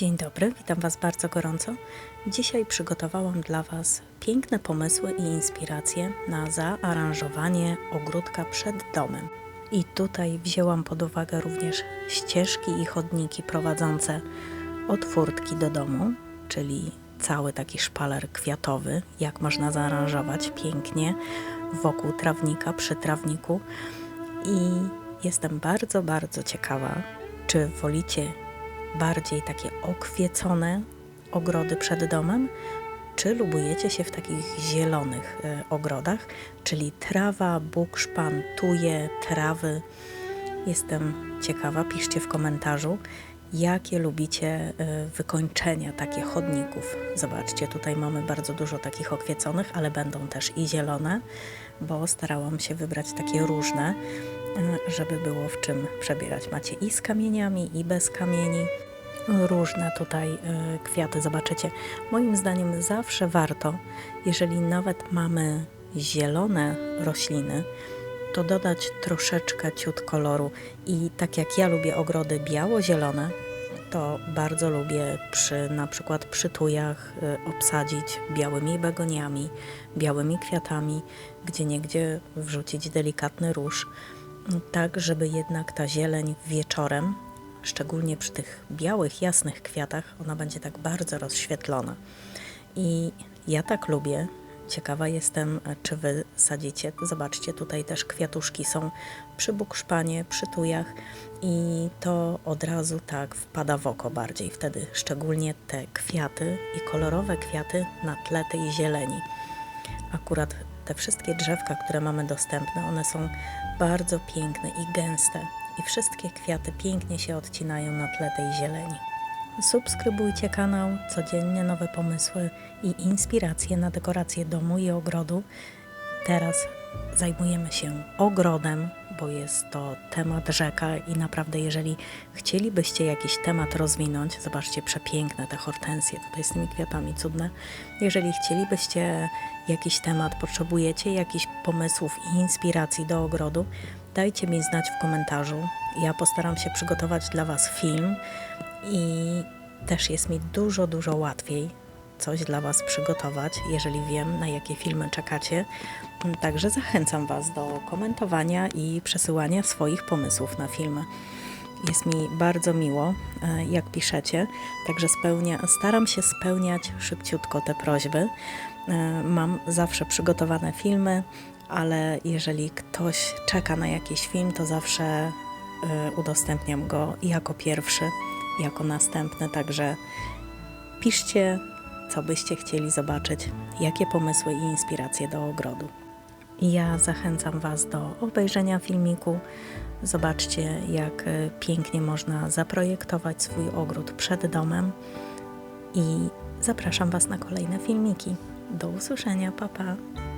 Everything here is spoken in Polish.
Dzień dobry, witam Was bardzo gorąco. Dzisiaj przygotowałam dla Was piękne pomysły i inspiracje na zaaranżowanie ogródka przed domem. I tutaj wzięłam pod uwagę również ścieżki i chodniki prowadzące od furtki do domu, czyli cały taki szpaler kwiatowy, jak można zaaranżować pięknie wokół trawnika, przy trawniku. I jestem bardzo, bardzo ciekawa, czy wolicie bardziej takie okwiecone ogrody przed domem, czy lubujecie się w takich zielonych e, ogrodach, czyli trawa, bukszpan, tuje, trawy. Jestem ciekawa, piszcie w komentarzu, jakie lubicie e, wykończenia takie chodników. Zobaczcie, tutaj mamy bardzo dużo takich okwieconych, ale będą też i zielone, bo starałam się wybrać takie różne, e, żeby było w czym przebierać. Macie i z kamieniami, i bez kamieni. Różne tutaj e, kwiaty zobaczycie. Moim zdaniem zawsze warto, jeżeli nawet mamy zielone rośliny, to dodać troszeczkę ciut koloru. I tak jak ja lubię ogrody biało-zielone, to bardzo lubię przy na przykład przy tujach y, obsadzić białymi begoniami, białymi kwiatami, gdzie niegdzie wrzucić delikatny róż, tak żeby jednak ta zieleń wieczorem, szczególnie przy tych białych, jasnych kwiatach, ona będzie tak bardzo rozświetlona. I ja tak lubię, Ciekawa jestem, czy wy sadzicie. Zobaczcie, tutaj też kwiatuszki są przy bukszpanie, przy tujach i to od razu tak wpada w oko bardziej. Wtedy szczególnie te kwiaty i kolorowe kwiaty na tle tej zieleni. Akurat te wszystkie drzewka, które mamy dostępne, one są bardzo piękne i gęste i wszystkie kwiaty pięknie się odcinają na tle tej zieleni. Subskrybujcie kanał, codziennie nowe pomysły i inspiracje na dekorację domu i ogrodu. Teraz zajmujemy się ogrodem, bo jest to temat rzeka i naprawdę jeżeli chcielibyście jakiś temat rozwinąć, zobaczcie przepiękne te hortensje tutaj z tymi kwiatami cudne. Jeżeli chcielibyście jakiś temat, potrzebujecie jakichś pomysłów i inspiracji do ogrodu, dajcie mi znać w komentarzu. Ja postaram się przygotować dla Was film i też jest mi dużo, dużo łatwiej coś dla Was przygotować, jeżeli wiem, na jakie filmy czekacie. Także zachęcam Was do komentowania i przesyłania swoich pomysłów na filmy. Jest mi bardzo miło, e, jak piszecie, także spełnia, staram się spełniać szybciutko te prośby. E, mam zawsze przygotowane filmy, ale jeżeli ktoś czeka na jakiś film, to zawsze e, udostępniam go jako pierwszy jako następne. Także piszcie, co byście chcieli zobaczyć, jakie pomysły i inspiracje do ogrodu. Ja zachęcam Was do obejrzenia filmiku. Zobaczcie, jak e, pięknie można zaprojektować swój ogród przed domem. I zapraszam Was na kolejne filmiki. Do usłyszenia, papa. Pa.